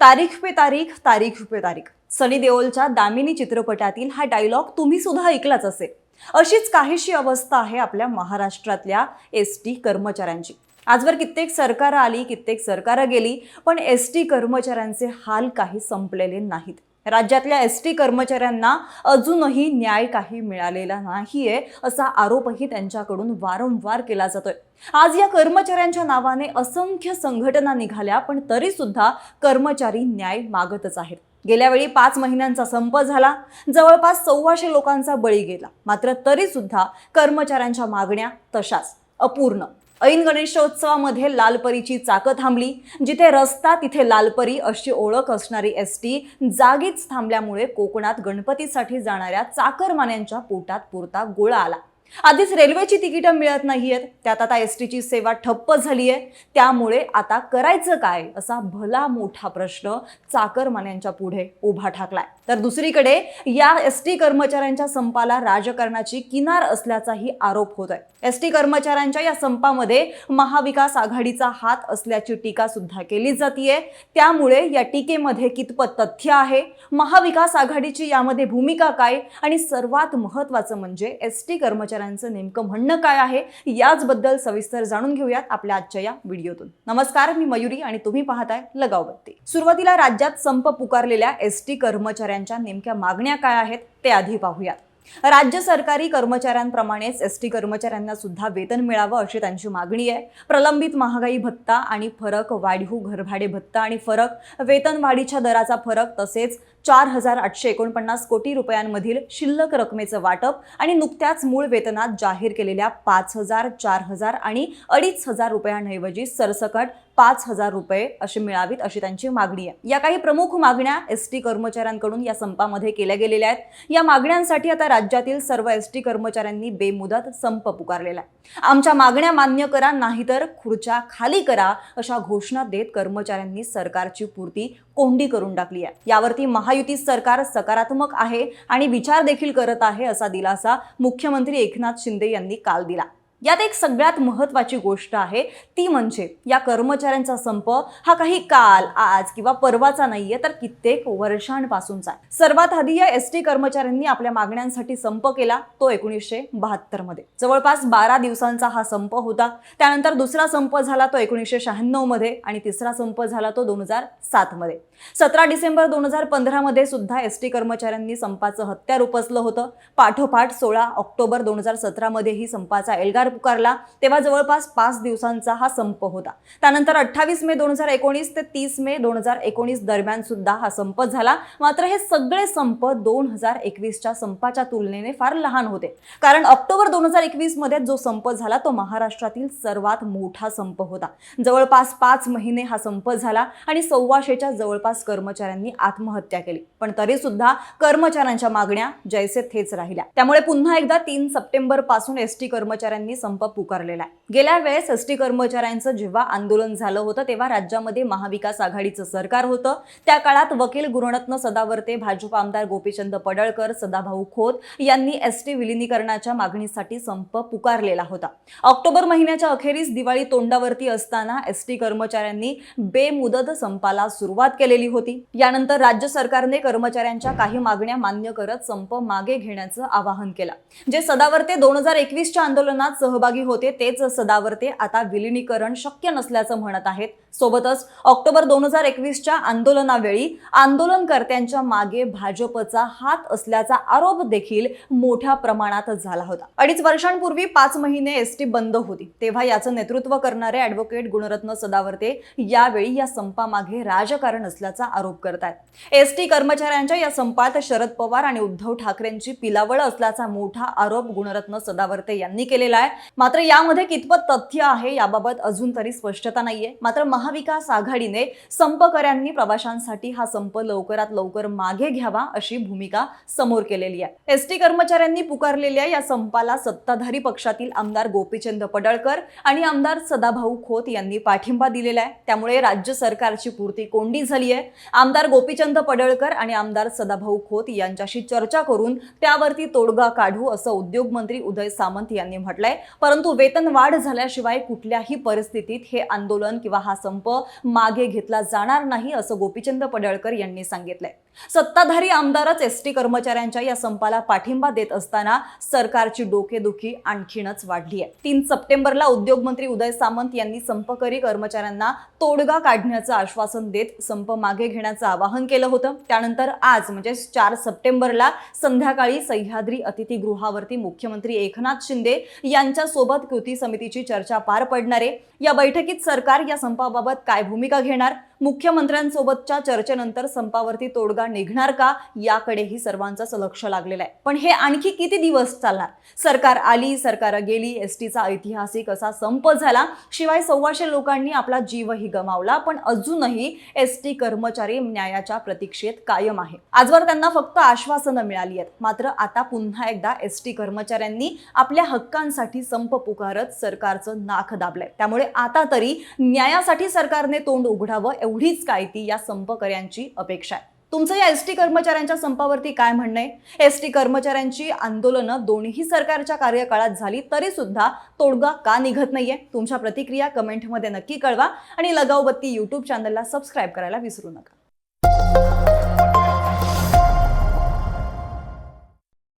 तारीख पे तारीख तारीख पे तारीख. सनी देओलच्या दामिनी चित्रपटातील हा डायलॉग तुम्ही सुद्धा ऐकलाच असेल. अशीच काहीशी अवस्था आहे आपल्या महाराष्ट्रातल्या एस टी कर्मचाऱ्यांची. आजवर कित्येक सरकारं आली कित्येक सरकारं गेली पण एस टी कर्मचाऱ्यांचे हाल काही संपलेले नाहीत. राज्यातल्या एस टी कर्मचाऱ्यांना अजूनही न्याय काही मिळालेला नाहीये असा आरोपही त्यांच्याकडून वारंवार केला जातोय. आज या कर्मचाऱ्यांच्या नावाने असंख्य संघटना निघाल्या पण तरी सुद्धा कर्मचारी न्याय मागतच आहेत. गेल्या वेळी पाच महिन्यांचा संप झाला. जवळपास सव्वाशे लोकांचा बळी गेला. मात्र तरी सुद्धा कर्मचाऱ्यांच्या मागण्या तशाच अपूर्ण. ऐन गणेशोत्सवामध्ये लालपरीची चाकं थांबली जिथे रस्ता तिथे लालपरी अशी ओळख असणारी एस टी जागीच थांबल्यामुळे कोकणात गणपतीसाठी जाणाऱ्या चाकरमान्यांच्या पोटात पुरता गोळा आला. आधीच रेल्वेची तिकीटं मिळत नाहीयेत. त्यात आता एस टीची सेवा ठप्प झाली आहे त्यामुळे आता करायचं काय असा भला मोठा प्रश्न चाकरमान्यांच्या पुढे उभा ठाकलाय. तर दुसरीकडे या एस टी कर्मचाऱ्यांच्या संपाला राजकारणाची किनार असल्याचाही आरोप होत आहे एस टी कर्मचाऱ्यांच्या या संपामध्ये महाविकास आघाडीचा हात असल्याची टीका सुद्धा केली जातीये. त्यामुळे या टीकेमध्ये कितपत तथ्य आहे? महाविकास आघाडीची यामध्ये भूमिका काय? आणि सर्वात महत्वाचं म्हणजे एस टी कर्मचारी कर्मचाऱ्यांचं नेमकं म्हणणं काय आहे याचबद्दल सविस्तर जाणून घेऊयात आपल्या आजच्या या व्हिडिओतून. नमस्कार मी मयुरी आणि तुम्ही पाहताय लगावबत्ती. सुरुवातीला राज्यात संप पुकारलेल्या एस टी कर्मचाऱ्यांच्या नेमक्या मागण्या काय आहेत ते आधी पाहूयात. राज्य सरकारी कर्मचाऱ्यांप्रमाणेच एस टी कर्मचाऱ्यांना सुद्धा वेतन मिळावं अशी त्यांची मागणी आहे. प्रलंबित महागाई भत्ता आणि फरक वाढीव घरभाडे भत्ता आणि फरक वेतनवाढीच्या दराचा फरक तसेच चार हजार आठशे एकोणपन्नास कोटी रुपयांमधील शिल्लक रकमेचं वाटप आणि नुकत्याच मूळ वेतनात जाहीर केलेल्या पाच हजार चार हजार आणि अडीच हजार रुपयांऐवजी सरसकट पाच हजार रुपये असे मिळावीत अशी त्यांची मागणी आहे. या काही प्रमुख मागण्या एस टी कर्मचाऱ्यांकडून या संपामध्ये केल्या गेलेल्या आहेत. या मागण्यांसाठी आता राज्यातील सर्व एस टी कर्मचाऱ्यांनी बेमुदत संप पुकारलेला आहे. आमच्या मागण्या मान्य करा नाहीतर खुर्च्या खाली करा अशा घोषणा देत कर्मचाऱ्यांनी सरकारची पूर्ती कोंडी करून टाकली आहे. यावरती महायुती सरकार सकारात्मक आहे आणि विचार देखील करत आहे असा दिलासा मुख्यमंत्री एकनाथ शिंदे यांनी काल दिला. यात एक सगळ्यात महत्वाची गोष्ट आहे ती म्हणजे या कर्मचाऱ्यांचा संप हा काही काल आज किंवा परवाचा नाहीये तर कित्येक वर्षांपासूनचा आहे. सर्वात आधी या एस टी कर्मचाऱ्यांनी आपल्या मागण्यांसाठी संप केला तो एकोणीसशे बहात्तरमध्ये. जवळपास बारा दिवसांचा हा संप होता. त्यानंतर दुसरा संप झाला तो एकोणीसशे शहाण्णवमध्ये आणि तिसरा संप झाला तो दोन हजार सात मध्ये. सतरा डिसेंबर दोन हजार पंधरा मध्ये सुद्धा एस टी कर्मचाऱ्यांनी संपाचं हत्यार उपसलं होतं. पाठोपाठ सोळा ऑक्टोबर दोन हजार सतरा मध्येही संपाचा एल्गार पुकारला तेव्हा जवळपास पाच दिवसांचा हा संप होता. त्यानंतर अठ्ठावीस मे दोन हजार एकोणीस ते तीस मे दोन हजार एकोणीस दरम्यान सुद्धा हा संप झाला. मात्र हे सगळे संप दोन हजार एकवीसच्या संपाच्या तुलनेने फार लहान होते. कारण ऑक्टोबर दोन हजार एकवीसमध्ये जो संप झाला तो महाराष्ट्रातील सर्वात मोठा संप होता. जवळपास पाच महिने हा संप झाला आणि सव्वाशेच्या जवळपास कर्मचाऱ्यांनी आत्महत्या केली. पण तरी सुद्धा कर्मचाऱ्यांच्या मागण्या जैसे थेच राहिल्या. त्यामुळे पुन्हा एकदा तीन सप्टेंबरपासून एस टी कर्मचाऱ्यांनी संप पुकारलेला आहे. गेल्या वेळेस एस टी कर्मचाऱ्यांचं जेव्हा आंदोलन झालं होतं तेव्हा राज्यामध्ये महाविकास आघाडीचं सरकार होतं. त्या काळात वकील गुरुरत्न सदावर्ते भाजप आमदार गोपीचंद पडळकर सदाभाऊ खोत यांनी एस टी विलिनीकरणाच्या मागणीसाठी संप पुकारलेला होता. ऑक्टोबर महिन्याच्या अखेरीस दिवाळी तोंडावरती असताना एस टी कर्मचाऱ्यांनी बेमुदत संपाला सुरुवात केलेली होती. यानंतर राज्य सरकारने कर्मचाऱ्यांच्या काही मागण्या मान्य करत संप मागे घेण्याचं आवाहन केलं. जे सदावर्ते दोन हजार एकवीसच्या आंदोलनात सहभागी होते तेच सदावर्ते आता विलिनीकरण शक्य नसल्याचं म्हणत आहेत. सोबतच ऑक्टोबर दोन हजार एकवीसच्या आंदोलनावेळी आंदोलनकर्त्यांच्या मागे भाजपचा हात असल्याचा आरोप देखील मोठ्या प्रमाणात झाला होता. अडीच वर्षांपूर्वी पाच महिने एस टी बंद होती. तेव्हा याचं नेतृत्व करणारे ॲडव्होकेट गुणरत्न सदावर्ते यावेळी या संपामागे राजकारण असल्याचा आरोप करतायत. एस टी कर्मचाऱ्यांच्या या संपात शरद पवार आणि उद्धव ठाकरेंची पिलावळ असल्याचा मोठा आरोप गुणरत्न सदावर्ते यांनी केलेला आहे. मात्र यामध्ये कितपत तथ्य आहे याबाबत अजून तरी स्पष्टता नाहीये. मात्र महाविकास आघाडीने संपकऱ्यांनी प्रवाशांसाठी हा संप लवकरात लवकर मागे घ्यावा अशी भूमिका समोर केलेली आहे. एस टी कर्मचाऱ्यांनी पुकारलेल्या या संपाला सत्ताधारी पक्षातील आमदार गोपीचंद पडळकर आणि आमदार सदाभाऊ खोत यांनी पाठिंबा दिलेला आहे. त्यामुळे राज्य सरकारची पूर्ती कोंडी झाली आहे. आमदार गोपीचंद पडळकर आणि आमदार सदाभाऊ खोत यांच्याशी चर्चा करून त्यावरती तोडगा काढू असं उद्योगमंत्री उदय सामंत यांनी म्हटलंय. परंतु वेतन वाढ झाल्याशिवाय कुठल्याही परिस्थितीत हे आंदोलन किंवा हा संप मागे घेतला जाणार नाही असं गोपीचंद पडळकर यांनी सांगितलंय. सत्ताधारी आमदारच एस टी कर्मचाऱ्यांच्या या संपाला पाठिंबा देत असताना सरकारची डोकेदुखी आणखीनच वाढली आहे तीन सप्टेंबरला उद्योगमंत्री उदय सामंत यांनी संपकरी कर्मचाऱ्यांना तोडगा काढण्याचं आश्वासन देत संप मागे घेण्याचं आवाहन केलं होतं. त्यानंतर आज म्हणजे चार सप्टेंबरला संध्याकाळी सह्याद्री अतिथीगृहावरती मुख्यमंत्री एकनाथ शिंदे यांच्यासोबत कृती समितीची चर्चा पार पडणार आहे. या बैठकीत सरकार या संपाबाबत काय भूमिका घेणार मुख्यमंत्र्यांसोबतच्या चर्चेनंतर संपावरती तोडगा निघणार का? याकडेही सर्वांचंच लक्ष लागलेलं आहे. पण हे आणखी किती दिवस चालणार? सरकार आली सरकार गेली एस टीचा ऐतिहासिक असा संप झाला. शिवाय सव्वाशे लोकांनी आपला जीवही गमावला पण अजूनही एस टी कर्मचारी न्यायाच्या प्रतीक्षेत कायम आहे. आजवर त्यांना फक्त आश्वासनं मिळाली आहेत. मात्र आता पुन्हा एकदा एस टी कर्मचाऱ्यांनी आपल्या हक्कांसाठी संप पुकारत सरकारचं नाक दाबलंय. त्यामुळे आता तरी न्यायासाठी सरकारने तोंड उघडावं एवढीच काय ती या संपकऱ्यांची अपेक्षा आहे? तुमचं या एस टी कर्मचाऱ्यांच्या संपावरती काय म्हणणं आहे? एस टी कर्मचाऱ्यांची आंदोलनं दोन्ही सरकारच्या कार्यकाळात झाली तरी सुद्धा तोडगा का निघत नाहीये? तुमच्या प्रतिक्रिया कमेंटमध्ये नक्की कळवा आणि लगावबत्ती यूट्यूब चॅनलला सबस्क्राईब करायला विसरू नका.